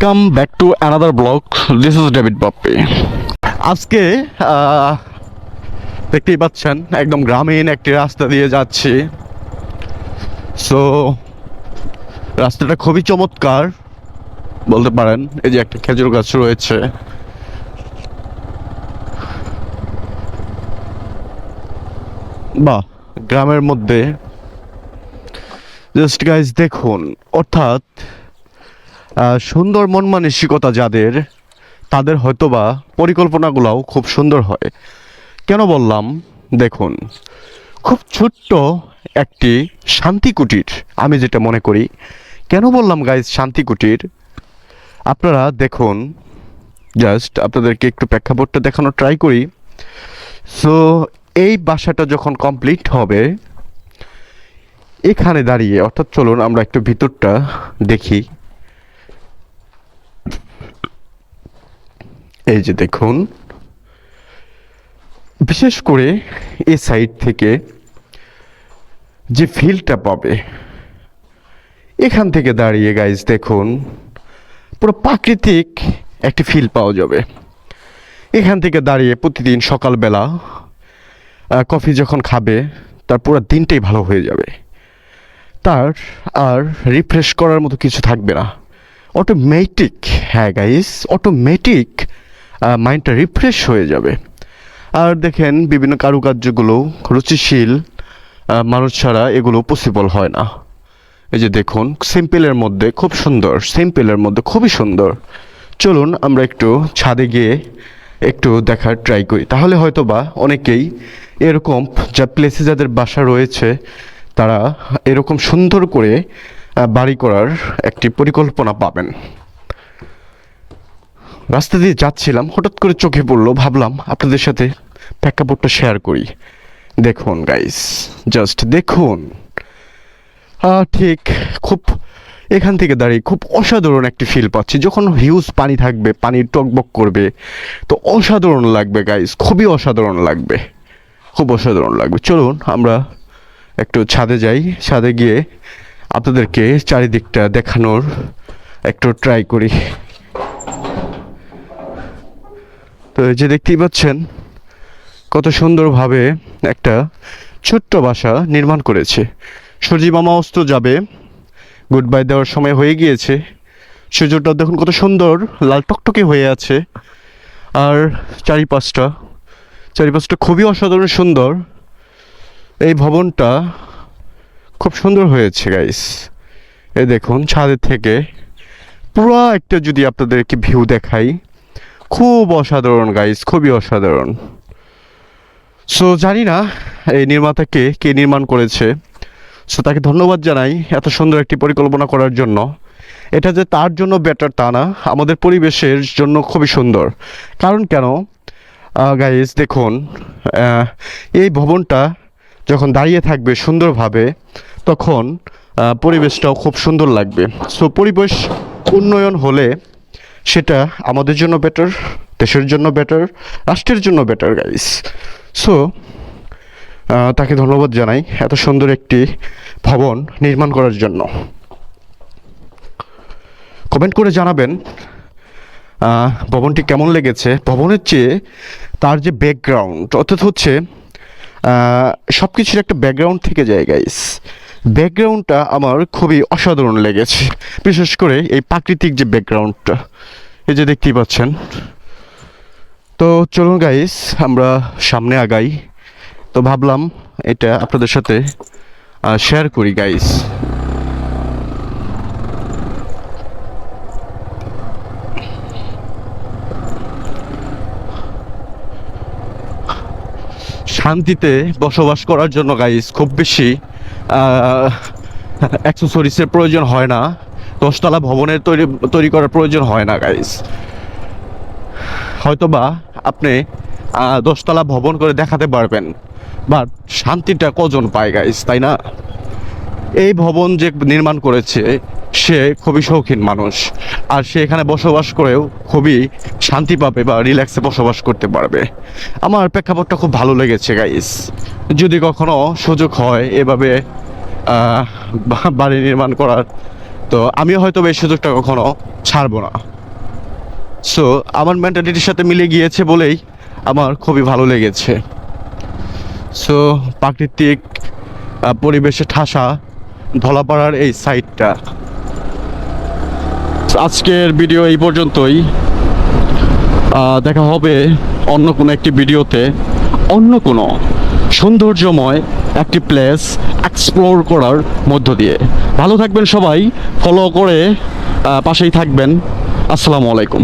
Welcome back to another blog this is David Bappi আজকে দেখতেই পাচ্ছেন, একদম গ্রামীণ একটি রাস্তা দিয়ে যাচ্ছি। সো রাস্তাটা খুবই চমৎকার, বলতে পারেন, এই যে একটা খেজুর গাছ রয়েছে। বাহ, গ্রামের মধ্যে। জাস্ট গাইজ দেখুন, অর্থাৎ সুন্দর মন মানসিকতা যাদের, তাদের হয়তোবা পরিকল্পনাগুলোও খুব সুন্দর হয়। কেন বললাম? দেখুন, খুব ছোট্ট একটি শান্তি কুটির আমি যেটা মনে করি। কেন বললাম গাইজ শান্তি কুটির আপনারা দেখুন জাস্ট আপনাদেরকে একটু প্রেক্ষাপটটা দেখানোর ট্রাই করি। সো এই বাসাটা যখন কমপ্লিট হবে, এখানে দাঁড়িয়ে, অর্থাৎ চলুন আমরা একটু ভিতরটা দেখি। এই যে দেখুন, বিশেষ করে এই সাইড থেকে যে ফিলটা পাবে, এখান থেকে দাঁড়িয়ে গাইজ দেখুন, পুরো প্রাকৃতিক একটি ফিল পাওয়া যাবে। এখান থেকে দাঁড়িয়ে প্রতিদিন সকালবেলা কফি যখন খাবে, তার পুরো দিনটাই ভালো হয়ে যাবে। তার আর রিফ্রেশ করার মতো কিছু থাকবে না। অটোমেটিক হ্যাঁ গাইস অটোমেটিক মাইন্ডটা রিফ্রেশ হয়ে যাবে। আর দেখেন, বিভিন্ন কারুকার্যগুলো রুচিশীল মানুষ ছাড়া এগুলো পসিবল হয় না। এই যে দেখুন সিম্পলের মধ্যে খুব সুন্দর সিম্পলের মধ্যে খুবই সুন্দর। চলুন আমরা একটু ছাদে গিয়ে একটু দেখার ট্রাই করি। তাহলে হয়তো বা অনেকেই এরকম যা প্লেসে যাদের বাসা রয়েছে, তারা এরকম সুন্দর করে বাড়ি করার একটি পরিকল্পনা পাবেন। রাস্তা দিয়ে যাচ্ছিলাম, হঠাৎ করে চোখে পড়ল, ভাবলাম আপনাদের সাথে প্রেক্ষাপটটা শেয়ার করি। দেখুন গাইস জাস্ট দেখুন। ঠিক, খুব, এখান থেকে দাঁড়িয়ে খুব অসাধারণ একটি ফিল পাচ্ছি। যখন হিউজ পানি থাকবে পানি টকবক করবে, তো অসাধারণ লাগবে গাইস খুবই অসাধারণ লাগবে। খুব অসাধারণ লাগবে। চলুন, আমরা একটু ছাদে যাই। ছাদে গিয়ে আপনাদেরকে চারিদিকটা দেখানোর একটু ট্রাই করি। তো যে দেখতেই পাচ্ছেন, কত সুন্দরভাবে একটা ছোট্ট বাসা নির্মাণ করেছে। সূর্যি মামা অস্ত্র যাবে গুড বাই দেওয়ার সময় হয়ে গিয়েছে। সূর্যটা দেখুন কত সুন্দর, লাল টকটকে হয়ে আছে। আর চারিপাশটা চারিপাশটা খুবই অসাধারণ সুন্দর। এই ভবনটা খুব সুন্দর হয়েছে গাইস এই দেখুন, ছাদের থেকে পুরো একটা যদি আপনাদেরকে ভিউ দেখাই খুব অসাধারণ গাইজ খুবই অসাধারণ। সো জানি না, এই নির্মাতাকে কে নির্মাণ করেছে। সো তাকে ধন্যবাদ জানাই এত সুন্দর একটি পরিকল্পনা করার জন্য। এটা যে তার জন্য বেটার তা না, আমাদের পরিবেশের জন্য খুবই সুন্দর। কারণ কেন? গাইজ দেখুন এই ভবনটা যখন দাঁড়িয়ে থাকবে সুন্দরভাবে, তখন পরিবেশটাও খুব সুন্দর লাগবে। সো পরিবেশ উন্নয়ন হলে সেটা আমাদের জন্য বেটার দেশের জন্য বেটার রাষ্ট্রের জন্য বেটার গাইস সো তাকে ধন্যবাদ জানাই এত সুন্দর একটি ভবন নির্মাণ করার জন্য। কমেন্ট করে জানাবেন ভবনটি কেমন লেগেছে? ভবনের চেয়ে তার যে ব্যাকগ্রাউন্ড অর্থাৎ হচ্ছে সব কিছুর একটা ব্যাকগ্রাউন্ড থেকে যায় গাইস ব্যাকগ্রাউন্ডটা আমার খুবই অসাধারণ লেগেছে। বিশেষ করে এই প্রাকৃতিক যে ব্যাকগ্রাউন্ডটা, এই যে দেখতেই পাচ্ছেন। তো চলুন গাইস আমরা সামনে আগাই। তো ভাবলাম এটা আপনাদের সাথে শেয়ার করি গাইস শান্তিতে বসবাস করার জন্য গাইস খুব বেশি অ্যাক্সেসরিজের প্রয়োজন হয় না। দশতলা ভবনের তৈরি তৈরি করার প্রয়োজন হয় না গাইস হয়তোবা আপনি দশতলা ভবন করে দেখাতে পারবেন বাট শান্তিটা কজন পায় গাইস তাই না? এই ভবন যে নির্মাণ করেছে সে খুবই শৌখিন মানুষ। আর সে এখানে বসবাস করেও খুবই শান্তি পাবে বা রিল্যাক্সে বসবাস করতে পারবে। আমার প্রেক্ষাপটটা খুব ভালো লেগেছে গাইস যদি কখনো সুযোগ হয় এভাবে বাড়ি নির্মাণ করার, তো আমিও হয়তো এই সুযোগটা কখনো ছাড়বো না। সো আমার মেন্টালিটির সাথে মিলে গিয়েছে বলেই আমার খুবই ভালো লেগেছে। সো প্রাকৃতিক পরিবেশে ঠাসা ধলাপাড়ার এই সাইডটা আজকের ভিডিও এই পর্যন্তই। দেখা হবে অন্য কোনো একটি ভিডিওতে। অন্য কোনো সৌন্দর্যময় একটি প্লেস এক্সপ্লোর করার মধ্য দিয়ে। ভালো থাকবেন সবাই ফলো করে পাশেই থাকবেন। আসসালামু আলাইকুম।